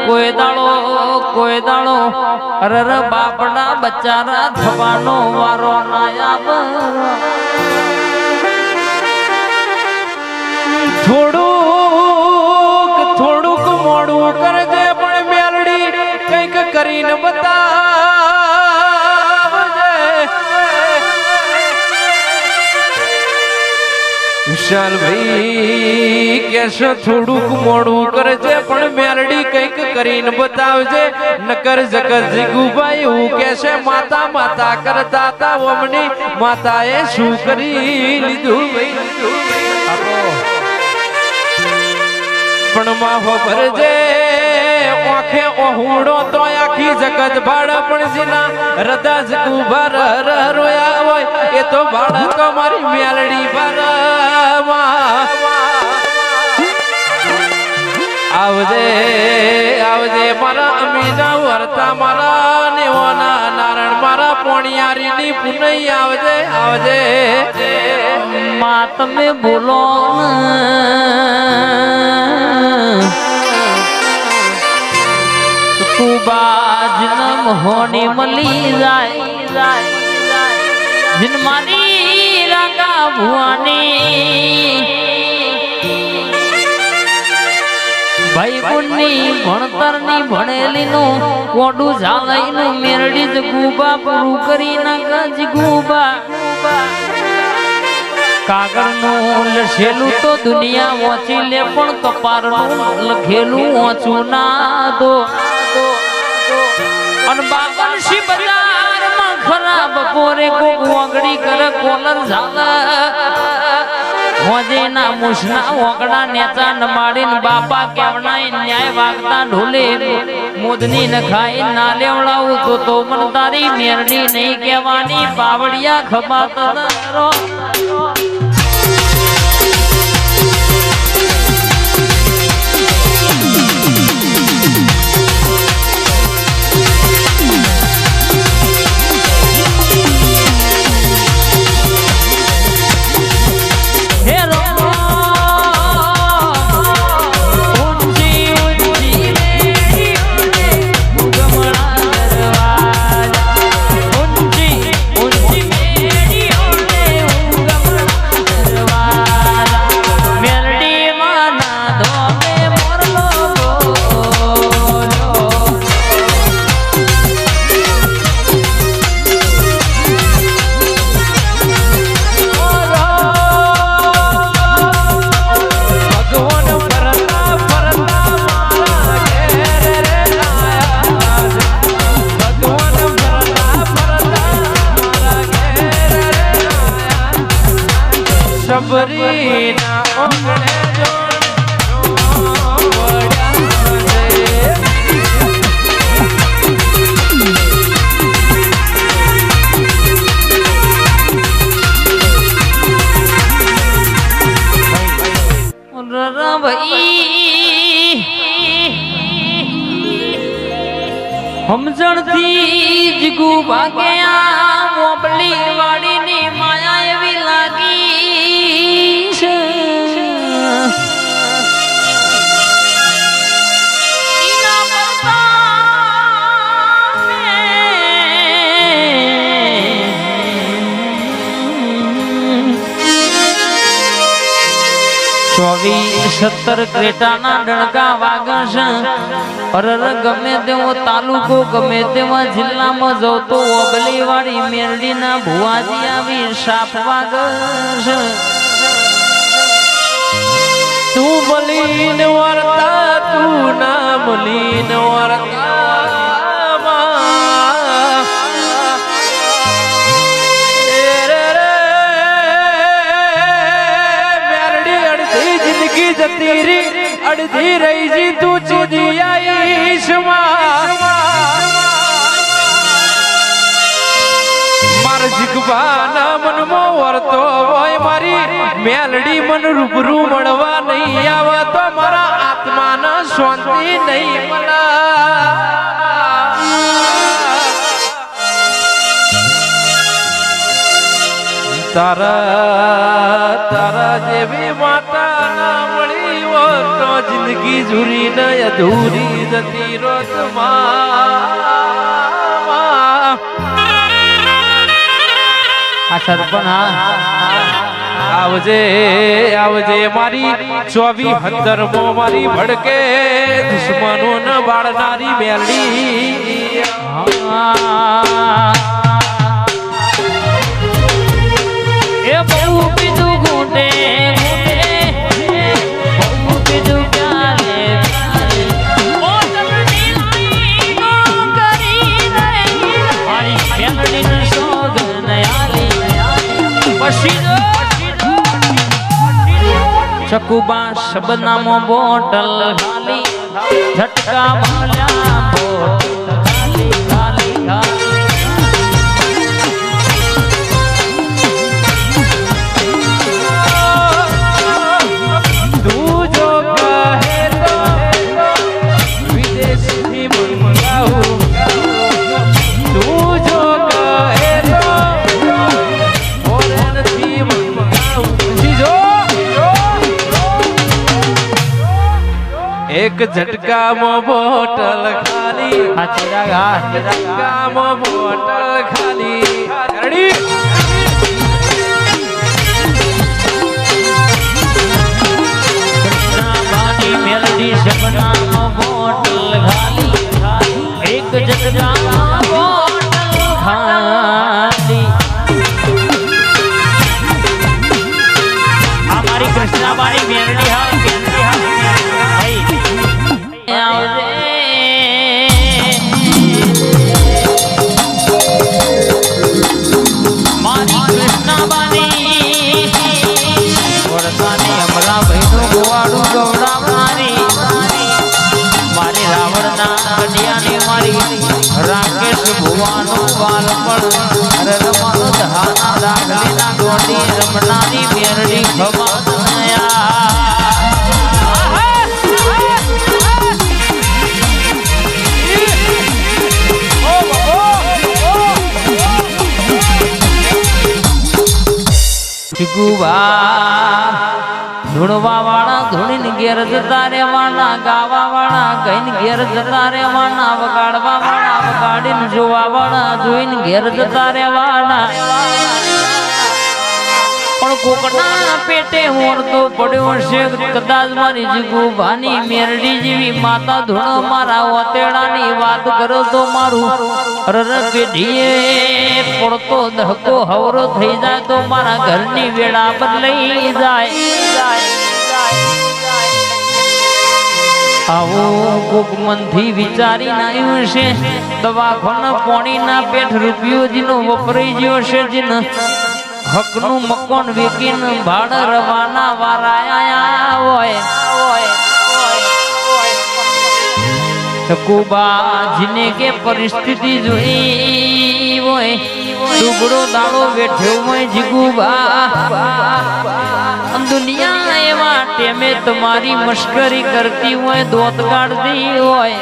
કોઈ દાડો કોઈ દાડો રર બાપડા બચારા થવાનો વારો ના થોડુંક થોડુંક મોડું કરજે પણ મેલડી કંઈક કરીને બતાવજે વિશાલ ભાઈ કેશે થોડુંક મોડું કરજે, પણ મેલડી કંઈક કરીને બતાવજે. નકર જગત જીગુભાઈ હું કેશે માતા માતા કરતા તા ઓમની. માતાએ શું કરી લીધું પણ માહો ભરજે ઓખે ઓહુડો તો આખી જગત બાળપણ જીના રદા જગુ ભર રોયા હોય. એ તો બાળક મારી મેલડી આવજે આવજે મારા અમીના વરતા, મારા નેવાના નારણ મારા પોણિયારીની પુનઈ આવજે આવજે. મા તમે બોલો કુબાજ નમ હોની મલી જાય જીન મારી રાગા ભણતરની ભણેલી કોડું ઝાલાઈ નું મેરડી જ ગુબા કરી નાખ જ ગુબા. કાગળનું લખેલું તો દુનિયા વાંચી પણ કપારનું લખેલું વાંચું ના દો ખરાબ બપોરે કોક વાંગડી કરે, કોલર ઝાલા. હોજે ના મુશના ઓગડા નેચા નમાડીન બાપા કેવણાય ન્યાય વાગતા ઢોલે. મોદની ન ખાઈ ના લેવડાવું તો તો મન તારી મેરડી નહીં કહેવાની. પાવડિયા ખબા તરો সুবাগে સત્તર ક્રેટાના ડણકા વાગશ અરર ગમે તેવો તાલુકો, ગમે તેવા જિલ્લામાં જવ તો ઓબલી વાળી મેરડીના ભુવાજી આવી સાપ વાગશ તું બલીન વર્તા, તું ના બલીન વર્તા. અડધી રહી જી તું ચીજી આઈશમાં માર જીગવાના મનમાં વર્તો હોય મારી. મેલડી મન રૂબરૂ મળવા નહીં આવે મારા આત્માને શાંતિ નહીં મળે. તારા તારા જેવી માતા તો જિંદગી જુરી ને અધૂરી જતી સરપણ આવજે આવજે મારી ચોવી હંદર મો મારી ભડકે દુશ્મનો ન બાળનારી મેલડી એ બહુ પીધું ચકુબા શબનામો બોટલ ઝટકા માલ્યા બોટલ. એક ઝટકામાં બોટલ ખાલી. ઝટકામાં બોટલ ખાલી રેડી કૃષ્ણાબાની રમનારી મેરડી ધૂણીને ઘેર જતા રહેવાના ગાવા વાળા ગઈને ઘેર જતા રહેવાના વગાડવા વાળા વગાડીને જોવા વાળા જોઈને ઘેર જતા રહેવાના. કોકના પેટે મોરતો પડ્યો છે. કદાચ મારી જીગુભાની મેરડી જેવી માતા ધૂણો મારા ઓતેડાની વાત કરો તો મારું રર પેઢીએ પડતો ધક્કો હવરો થઈ જાય તો મારા ઘરની વેળા બદલાઈ જાય. આવું કોક વિચારી આવ્યું છે. દવાખાના પોણીના પેઠ રૂપિયો જીનો વપરાઈ ગયો છે. જીન હકનું મકોન વિકીન ભાડ રવાના વારાયા હોય. કુબાજીને કે પરિસ્થિતિ જોઈ હોય. દુબળો દાડો બેઠ્યો હોય જીગુબા. દુનિયા એવા ટેમે તમારી મશ્કરી કરતી હોય, દોત કાઢતી હોય.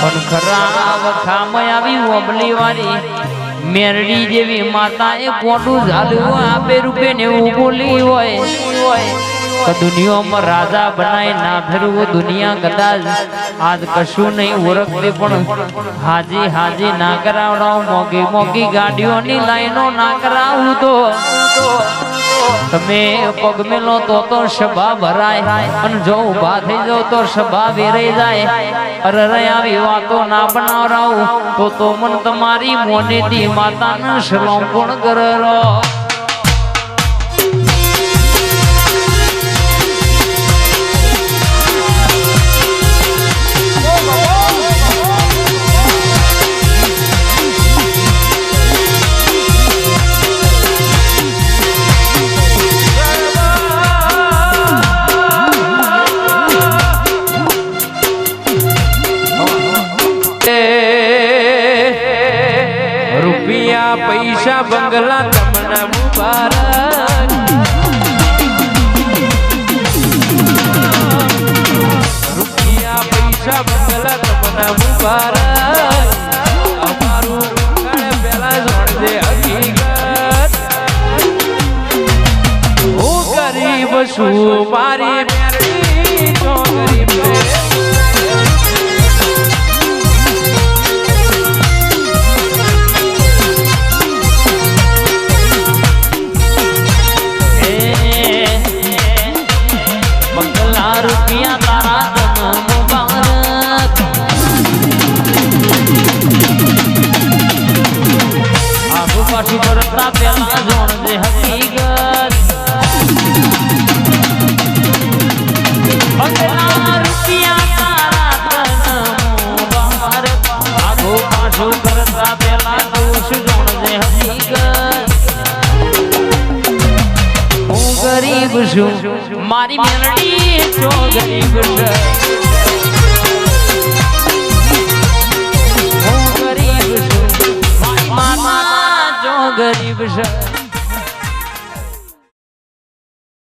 પણ ખરા વખામાં આવી ઓબલી વાળી મેરડી જેવી માતા એ કોટું ઝાલ્યું આપે, રૂપે ને બોલી હોય. દુનિયામાં રાજા બનાય, ના ફેરવું દુનિયા કદાચ આજ કશું નહીં ઓળખતી પણ હાજી હાજી ના કરાવડાવ મોગી મોગી ગાડીઓની લાઈનો ના કરાવું તો. તમે પગ મેલો તો તો સભા ભરાય. અને જો ઊભા થઈ જાવ તો સભા વેરાઈ જાય. અરે રે, આવી વાતો ના બનાવરાવ તો તો મન તમારી મોનેથી માતાને શલોમ પણ કરો રૂપિયા પૈસા બંગલા તમને મુબારક. રૂપિયા પૈસા બંગલા તમને મુબારક. અમારું પેલા જાણજે હકીકત. હું ગરીબ છું મારી પેલા જોણજે હકીકત કરતા પેલા હું ગરીબ છું મારી મેલડી ગરીબ છે ગરીબ છે